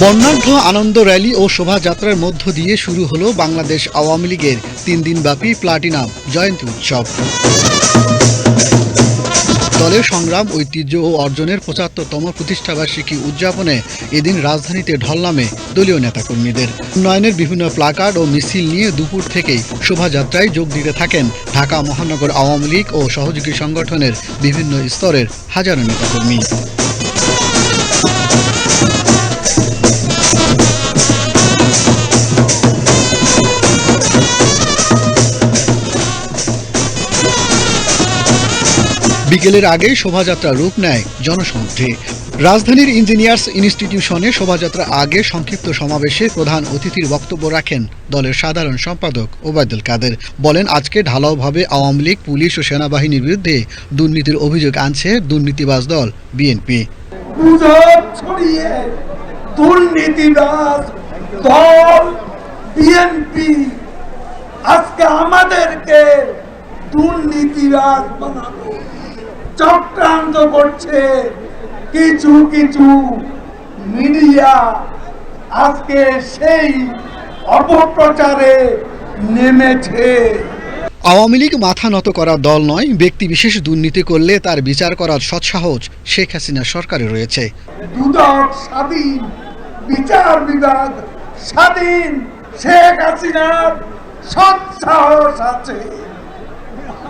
বর্ণাঢ্য আনন্দ র্যালি ও শোভাযাত্রার মধ্য দিয়ে শুরু হলো বাংলাদেশ আওয়ামী লীগের তিন দিনব্যাপী প্লাটিনাম জয়ন্তী উৎসব। দলের সংগ্রাম, ঐতিহ্য ও অর্জনের পঁচাত্তরতম প্রতিষ্ঠাবার্ষিকী উদযাপনে এদিন রাজধানীতে ঢল নামে দলীয় নেতাকর্মীদের। উন্নয়নের বিভিন্ন প্লাকার্ড ও মিছিল নিয়ে দুপুর থেকেই শোভাযাত্রায় যোগ দিতে থাকেন ঢাকা মহানগর আওয়ামী লীগ ও সহযোগী সংগঠনের বিভিন্ন স্তরের হাজারো নেতাকর্মী। বিকেলের আগে শোভাযাত্রা রূপ নেয় জনসমুদ্রে রাজধানীর ইঞ্জিনিয়ার্স ইনস্টিটিউশনে শোভাযাত্রা আগে সংক্ষিপ্ত সমাবেশে প্রধান অতিথির বক্তব্য রাখেন দলের সাধারণ সম্পাদক ওবায়দুল কাদের। বলেন, আজকে ঢালাওভাবে আওয়ামী লীগ, পুলিশ ও সেনাবাহিনীর বিরুদ্ধে দুর্নীতির অভিযোগ আনছে দুর্নীতিবাজ দল, বিএনপি। আজকে আমাদেরকে দুর্নীতিবাজ চক্রান্ত করছে। কিছু কিছু মিডিয়া আজকে সেই অপপ্রচারে নেমেছে। আওয়ামী লীগ মাথা নত করার দল নয় ব্যক্তি বিশেষ দুর্নীতি করলে তার বিচার করার সৎসাহস শেখ হাসিনা সরকারে রয়েছে। দুদক স্বাধীন বিচার বিভাগ স্বাধীন শেখ হাসিনার সৎসাহস আছে।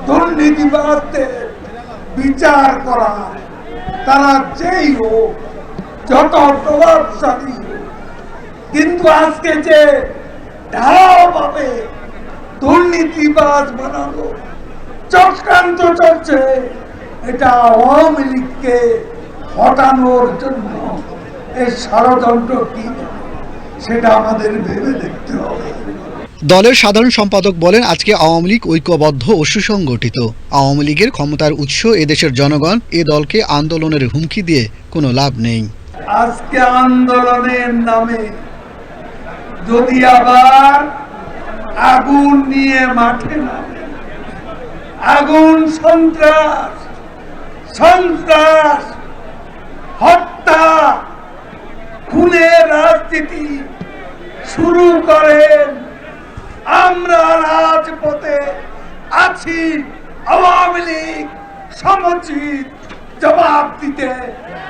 দুর্নীতিবাদদের বিচার করা তারা যেই হোক, যত প্রভাবশালী, কিন্তু আজকে যে ঢালাওভাবে দুর্নীতিবাজ বানানো চক্রান্ত চলছে, এটা আওয়ামী লীগকে হটানোর জন্য এই ষড়যন্ত্র কি? সেটা আমাদের ভেবে দেখতে হবে। দলের সাধারণ সম্পাদক বলেন, আজকে আওয়ামী লীগ ঐক্যবদ্ধ ও সুসংগঠিত। আওয়ামী লীগের ক্ষমতার উৎস এদেশের জনগণ, এ দলকে আন্দোলনের হুমকি দিয়ে কোনো লাভ নেই। আজকে আন্দোলনের নামে যদি আবার আগুন নিয়ে মাঠে আগুন সন্ত্রাস সন্ত্রাস, হত্যা, খুনের রাজনীতি শুরু করেন আমরা রাজপথে আছি আওয়ামী লীগ সমুচিত জবাব দিতে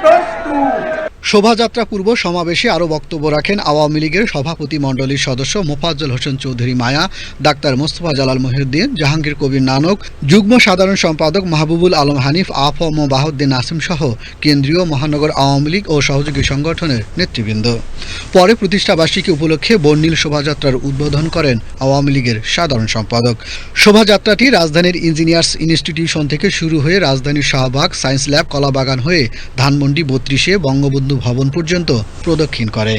প্রস্তুত। শোভাযাত্রা পূর্ব সমাবেশে আরও বক্তব্য রাখেন আওয়ামী লীগের সভাপতি মণ্ডলীর সদস্য মোফাজ্জল হোসেন চৌধুরী মায়া, ডাক্তার মোস্তফা জালাল মহিউদ্দিন, জাহাঙ্গীর কবির নানক, যুগ্ম সাধারণ সম্পাদক মাহবুবুল আলম হানিফ, আফম বাহুদ্দিন নাসিম সহ কেন্দ্রীয় মহানগর আওয়ামী লীগ ও সহযোগী সংগঠনের নেতৃবৃন্দ। পরে প্রতিষ্ঠাবার্ষিকী উপলক্ষে বর্ণিল শোভাযাত্রার উদ্বোধন করেন আওয়ামী লীগের সাধারণ সম্পাদক। শোভাযাত্রাটি রাজধানীর ইঞ্জিনিয়ার্স ইনস্টিটিউশন থেকে শুরু হয়ে রাজধানীর শাহবাগ সায়েন্স ল্যাব কলাবাগান হয়ে ধানমন্ডি বত্রিশে বঙ্গবন্ধু ভবন পর্যন্ত প্রদক্ষিণ করে।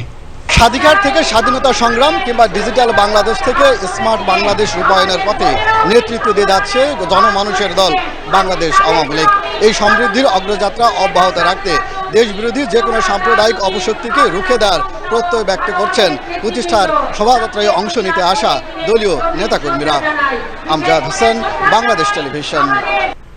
স্বাধিকার থেকে স্বাধীনতা সংগ্রাম কিংবা ডিজিটাল বাংলাদেশ থেকে স্মার্ট বাংলাদেশ রূপায়ণের পথে নেতৃত্ব দিয়ে যাচ্ছে জনমানুষের দল বাংলাদেশ আওয়ামী লীগ। এই সমৃদ্ধির অগ্রযাত্রা অব্যাহত রাখতে দেশবিরোধী যে কোনো সাম্প্রদায়িক অপশক্তিকে রুখে দেওয়ার প্রত্যয় ব্যক্ত করছেন প্রতিষ্ঠার শোভাযাত্রায় অংশ নিতে আসা দলীয় নেতাকর্মীরা। আমজাদ হোসেন, বাংলাদেশ টেলিভিশন।